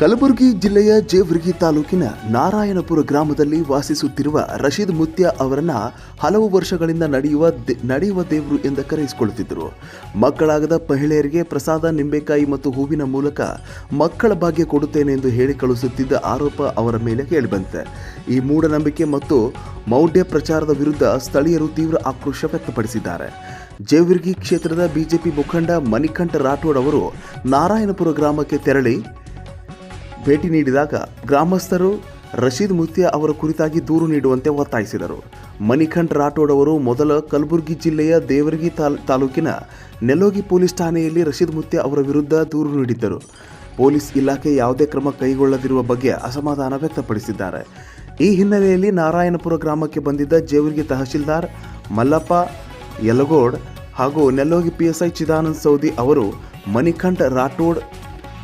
ಕಲಬುರಗಿ ಜಿಲ್ಲೆಯ ಜೇವರ್ಗಿ ತಾಲೂಕಿನ ನಾರಾಯಣಪುರ ಗ್ರಾಮದಲ್ಲಿ ವಾಸಿಸುತ್ತಿರುವ ರಶೀದ್ ಮುತ್ಯ ಅವರನ್ನ ಹಲವು ವರ್ಷಗಳಿಂದ ನಡೆಯುವ ನಡೆಯುವ ದೇವರು ಎಂದು ಕರೆಯಿಸಿಕೊಳ್ಳುತ್ತಿದ್ದರು ಮಕ್ಕಳಾಗದ ಮಹಿಳೆಯರಿಗೆ ಪ್ರಸಾದ, ನಿಂಬೆಕಾಯಿ ಮತ್ತು ಹೂವಿನ ಮೂಲಕ ಮಕ್ಕಳ ಭಾಗ್ಯ ಕೊಡುತ್ತೇನೆ ಎಂದು ಹೇಳಿ ಕಳುಹಿಸುತ್ತಿದ್ದ ಆರೋಪ ಅವರ ಮೇಲೆ ಕೇಳಿಬಂತೆ ಈ ಮೂಢನಂಬಿಕೆ ಮತ್ತು ಮೌಢ್ಯ ಪ್ರಚಾರದ ವಿರುದ್ಧ ಸ್ಥಳೀಯರು ತೀವ್ರ ಆಕ್ರೋಶ ವ್ಯಕ್ತಪಡಿಸಿದ್ದಾರೆ. ಜೇವರ್ಗಿ ಕ್ಷೇತ್ರದ ಬಿಜೆಪಿ ಮುಖಂಡ ಮಣಿಕಂಠ ರಾಠೋಡ್ ಅವರು ನಾರಾಯಣಪುರ ಗ್ರಾಮಕ್ಕೆ ತೆರಳಿ ಭೇಟಿ ನೀಡಿದಾಗ ಗ್ರಾಮಸ್ಥರು ರಶೀದ್ ಮುತ್ಯ ಅವರ ಕುರಿತಾಗಿ ದೂರು ನೀಡುವಂತೆ ಒತ್ತಾಯಿಸಿದರು. ಮಣಿಖಂಡ್ ರಾಠೋಡ್ ಅವರು ಮೊದಲ ಕಲಬುರಗಿ ಜಿಲ್ಲೆಯ ದೇವರಗಿ ತಾಲ್, ತಾಲೂಕಿನ ನೆಲೋಗಿ ಪೊಲೀಸ್ ಠಾಣೆಯಲ್ಲಿ ರಶೀದ್ ಮುತ್ಯ ಅವರ ವಿರುದ್ಧ ದೂರು ನೀಡಿದ್ದರು. ಪೊಲೀಸ್ ಇಲಾಖೆ ಯಾವುದೇ ಕ್ರಮ ಕೈಗೊಳ್ಳದಿರುವ ಬಗ್ಗೆ ಅಸಮಾಧಾನ ವ್ಯಕ್ತಪಡಿಸಿದ್ದಾರೆ. ಈ ಹಿನ್ನೆಲೆಯಲ್ಲಿ ನಾರಾಯಣಪುರ ಗ್ರಾಮಕ್ಕೆ ಬಂದಿದ್ದ ಜೇವರ್ಗಿ ತಹಶೀಲ್ದಾರ್ ಮಲ್ಲಪ್ಪ ಯಲಗೋಡ್ ಹಾಗೂ ನೆಲ್ಲೋಗಿ ಪಿಎಸ್ಐ ಚಿದಾನಂದ್ ಸೌದಿ ಅವರು ಮಣಿಖಂಡ್ ರಾಠೋಡ್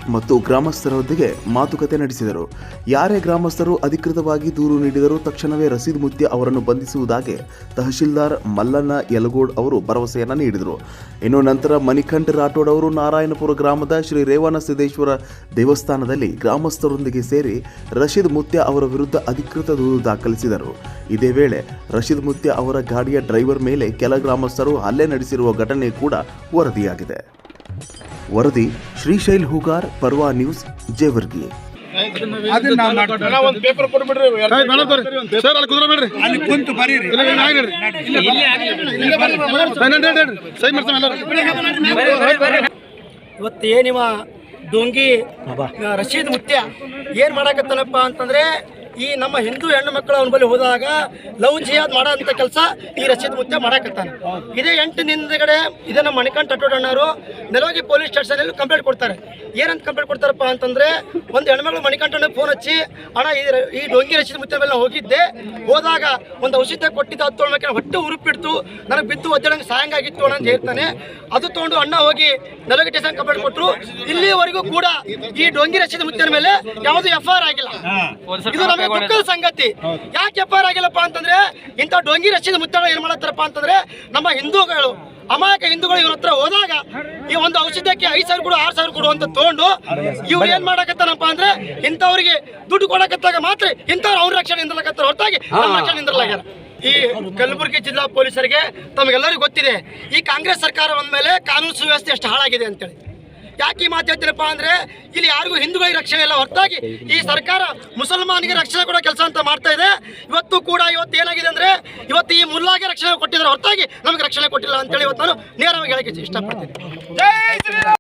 ಮತ್ತು ಗ್ರಾಮಸ್ಥರೊಂದಿಗೆ ಮಾತುಕತೆ ನಡೆಸಿದರು. ಯಾರೇ ಗ್ರಾಮಸ್ಥರು ಅಧಿಕೃತವಾಗಿ ದೂರು ನೀಡಿದರೂ ತಕ್ಷಣವೇ ರಸೀದ್ ಮುತ್ಯ ಅವರನ್ನು ಬಂಧಿಸುವುದಾಗಿ ತಹಶೀಲ್ದಾರ್ ಮಲ್ಲಣ್ಣ ಯಲಗೋಡ್ ಅವರು ಭರವಸೆಯನ್ನು ನೀಡಿದರು. ಇನ್ನು ನಂತರ ಮಣಿಕಂಠ ರಾಠೋಡ್ ಅವರು ನಾರಾಯಣಪುರ ಗ್ರಾಮದ ಶ್ರೀ ರೇವಣ ಸಿದ್ದೇಶ್ವರ ದೇವಸ್ಥಾನದಲ್ಲಿ ಗ್ರಾಮಸ್ಥರೊಂದಿಗೆ ಸೇರಿ ರಶೀದ್ ಮುತ್ಯ ಅವರ ವಿರುದ್ಧ ಅಧಿಕೃತ ದೂರು ದಾಖಲಿಸಿದರು. ಇದೇ ವೇಳೆ ರಶೀದ್ ಮುತ್ಯ ಅವರ ಗಾಡಿಯ ಡ್ರೈವರ್ ಮೇಲೆ ಕೆಲ ಗ್ರಾಮಸ್ಥರು ಹಲ್ಲೆ ನಡೆಸಿರುವ ಘಟನೆ ಕೂಡ ವರದಿಯಾಗಿದೆ. ವರದಿ ಶ್ರೀಶೈಲ್ ಹೂಗಾರ್ ಪರ್ವಾ ನ್ಯೂಸ್ ಜೇವರ್ಗಿ. ಇವತ್ತು ಏನಿವ ಡೊಂಗಿ ರಶೀದ್ ಮುತ್ಯ ಏನು ಮಾಡಾಕತ್ತನಪ್ಪ ಅಂತಂದ್ರೆ ಈ ನಮ್ಮ ಹಿಂದೂ ಹೆಣ್ಣು ಮಕ್ಕಳು ಅವನ ಬಳಿ ಹೋದಾಗ ಲವ್ ಜಿಯಾದ್ ಮಾಡೋ ಅಂತ ಕೆಲಸ ಈ ರಶೀದ್ ಮುತ್ತೆ ಮಾಡಕತ್ತಾನೆ. ಇದೇ ಎಂಟು ನಿಂದಗಡೆ ಇದನ್ನ ಮಣಿಕಂಠ ಟಟ್ಟೋಡಣ್ಣವರು ನೆಲವಾಗಿ ಪೊಲೀಸ್ ಸ್ಟೇಷನಲ್ಲಿ ಕಂಪ್ಲೇಂಟ್ ಕೊಡ್ತಾರೆ. ಏನಂತ ಕಂಪ್ಲೇಂಟ್ ಕೊಡ್ತಾರಪ್ಪ ಅಂತಂದ್ರೆ ಒಂದು ಹೆಣ್ಮಗಳು ಮಣಿಕಂಠನ ಫೋನ್ ಹಚ್ಚಿ ಅಣ್ಣ ಈ ಡೊಂಗಿ ರಶೀದ್ ಮುತ್ಯ ಮೇಲೆ ಹೋಗಿದ್ದೆ. ಹೋದಾಗ ಒಂದು ಔಷಧ ಕೊಟ್ಟಿದ್ದ ಹತ್ತು ಮಕ್ಕಳ ಹೊಟ್ಟೆ ಉರುಪಿಡ್ತು. ನನಗೆ ಬಿದ್ದು ಸಾಯಂಗ್ ಆಗಿತ್ತು ಅಣ್ಣ ಅಂತ ಹೇಳ್ತಾನೆ. ಅದು ತೊಗೊಂಡು ಅಣ್ಣ ಹೋಗಿ ನೆಲಗಿ ಸ್ಟೇಷನ್ ಕಂಪ್ಲೇಂಟ್ ಕೊಟ್ಟರು ಇಲ್ಲಿವರೆಗೂ ಕೂಡ ಈ ಡೊಂಗಿ ರಶೀದ್ ಮುತ್ತಿನ ಮೇಲೆ ಯಾವುದು ಎಫ್ ಐ ಆಗಿಲ್ಲ. ಇದು ದುಃಖದ ಸಂಗತಿ. ಯಾಕೆ ಎಫ್ ಐ ಆಗಿಲ್ಲಪ್ಪ ಅಂತಂದ್ರೆ ಇಂಥ ಡೊಂಗಿ ರಶೀದ್ ಮುತ್ತಗಳು ಏನ್ ಮಾಡತ್ತಾರಪ್ಪ ಅಂತಂದ್ರೆ ನಮ್ಮ ಹಿಂದೂಗಳು ಅಮಾಯಕ ಹಿಂದೂಗಳು ಇವ್ರ ಹತ್ರ ಹೋದಾಗ ಈ ಒಂದು ಔಷಧಕ್ಕೆ ಐದು ಸಾವಿರ ಕೊಡು ಆರು ಸಾವಿರ ಕೊಡು ಅಂತ ತಗೊಂಡು ಇವ್ರು ಏನ್ ಮಾಡಕತ್ತಾನಪ್ಪ ಅಂದ್ರೆ ಇಂಥವ್ರಿಗೆ ದುಡ್ಡು ಕೊಡಕತ್ತಾಗ ಮಾತ್ರ ಇಂಥವ್ರು ಅವ್ರ ರಕ್ಷಣೆ ಇಂದ್ರಲಕತ್ತಾರ ಹೊರತಾಗಿ ನಮ್ಮ ರಕ್ಷಣೆ ನಿಂದ್ರಲಾಗ್ಯಾರ. ಈ ಕಲಬುರಗಿ ಜಿಲ್ಲಾ ಪೊಲೀಸರಿಗೆ ತಮಗೆಲ್ಲರಿಗೂ ಗೊತ್ತಿದೆ ಈ ಕಾಂಗ್ರೆಸ್ ಸರ್ಕಾರ ಬಂದ ಮೇಲೆ ಕಾನೂನು ಸುವ್ಯವಸ್ಥೆ ಎಷ್ಟು ಹಾಳಾಗಿದೆ ಅಂತೇಳಿ. ಯಾಕೆ ಈ ಮಾತು ಹೇಳ್ತೀನಪ್ಪ ಅಂದ್ರೆ ಇಲ್ಲಿ ಯಾರಿಗೂ ಹಿಂದೂಗಳಿಗೆ ರಕ್ಷಣೆ ಇಲ್ಲ. ಹೊರತಾಗಿ ಈ ಸರ್ಕಾರ ಮುಸಲ್ಮಾನಿಗೆ ರಕ್ಷಣೆ ಕೊಡೋ ಕೆಲಸ ಅಂತ ಮಾಡ್ತಾ ಇದೆ. ಇವತ್ತು ಕೂಡ ಇವತ್ತು ಏನಾಗಿದೆ ಅಂದ್ರೆ ಇವತ್ತು ಈ ಮುಲ್ಲಾಗೆ ರಕ್ಷಣೆ ಕೊಟ್ಟಿದ್ರೆ ಹೊರತಾಗಿ ನಮಗೆ ರಕ್ಷಣೆ ಕೊಟ್ಟಿಲ್ಲ ಅಂತೇಳಿ ಇವತ್ತು ನಾನು ನೇರವಾಗಿ ಹೇಳಕ್ಕೆ ಇಷ್ಟಪಡ್ತೀನಿ.